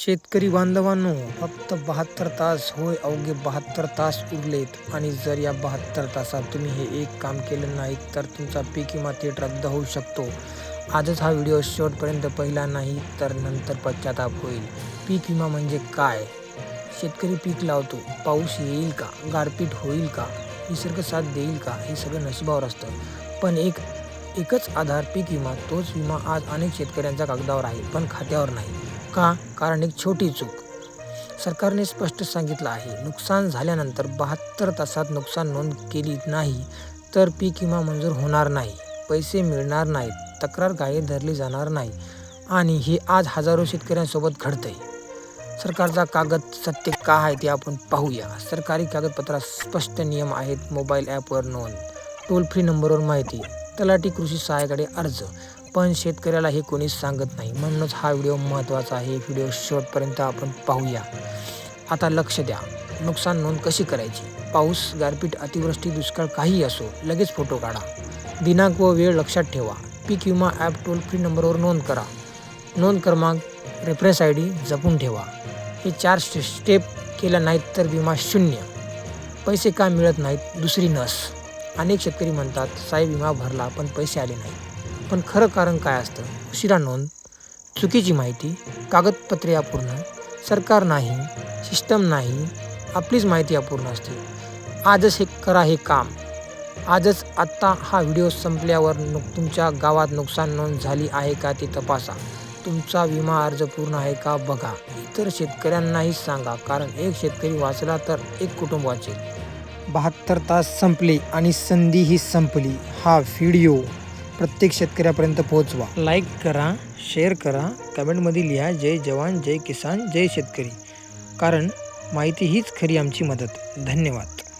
शेतकरी बांधवांनो फक्त बहात्तर तास होय अवघे बहात्तर तास उरलेत. आणि जर या बहात्तर तासात तुम्ही हे एक काम केलं नाही तर तुमचा पीक विमा थेट रद्द होऊ शकतो. आजच हा व्हिडिओ शेवटपर्यंत पहिला नाही तर नंतर पश्चाताप होईल. पीक विमा म्हणजे काय? शेतकरी पीक लावतो. पाऊस येईल का? गारपीट होईल का? निसर्ग साथ देईल का? हे सगळं नशिबावर असतं. पण एक एकच आधार पीक विमा तोच विमा आज अनेक शेतकऱ्यांच्या कागदावर आहे पण खात्यावर नाही. का? कारण एक छोटी चूक. सरकारने स्पष्ट सांगितलं आहे नुकसान झाल्यानंतर बहात्तर तासात नुकसान नोंद केली नाही तर पीक विमा मंजूर होणार नाही पैसे मिळणार नाहीत तक्रार गाये धरली जाणार नाही आणि हे आज हजारो शेतकऱ्यांसोबत घडतंय. सरकारचा कागद सत्य का आहे ते आपण पाहूया. सरकारी कागदपत्रात स्पष्ट नियम आहेत मोबाईल ॲपवर नोंद. टोल फ्री नंबरवर माहिती तलाठी कृषी सहाय्याकडे अर्ज. पण शेतकऱ्याला हे कोणीच सांगत नाही. म्हणूनच हा व्हिडिओ महत्त्वाचा आहे. व्हिडिओ शेवटपर्यंत आपण पाहूया. आता लक्ष द्या. नुकसान नोंद कशी करायची? पाऊस गारपीट अतिवृष्टी दुष्काळ काहीही असो लगेच फोटो काढा. दिनांक व वेळ लक्षात ठेवा. पीक विमा ॲप टोल फ्री नंबरवर नोंद करा. नोंद क्रमांक रेफरन्स आय डी जपून ठेवा. हे चार स्टे स्टेप केल्या नाहीत तर विमा शून्य. पैसे का मिळत नाहीत? दुसरी नस. अनेक शेतकरी म्हणतात साहेब विमा भरला पण पैसे आले नाहीत. पण खरं कारण काय असतं? उशिरा नोंद चुकीची माहिती कागदपत्रे अपूर्ण सरकार नाही सिस्टम नाही आपलीच माहिती अपूर्ण असते. आजच हे करा हे काम. आजच आत्ता हा व्हिडिओ संपल्यावर नुक तुमच्या गावात नुकसान नोंद झाली आहे का ते तपासा. तुमचा विमा अर्ज पूर्ण आहे का बघा. इतर शेतकऱ्यांनाही सांगा कारण एक शेतकरी वाचला तर एक कुटुंब वाचेल बहात्तर तास संपले आणि संधी ही संपली. हा व्हिडिओ प्रत्येक शेतकऱ्यापर्यंत पोहोचवा. लाईक करा शेअर करा कमेंटमध्ये लिहा जय जवान जय किसान जय शेतकरी. कारण माहिती हीच खरी आमची मदत. धन्यवाद.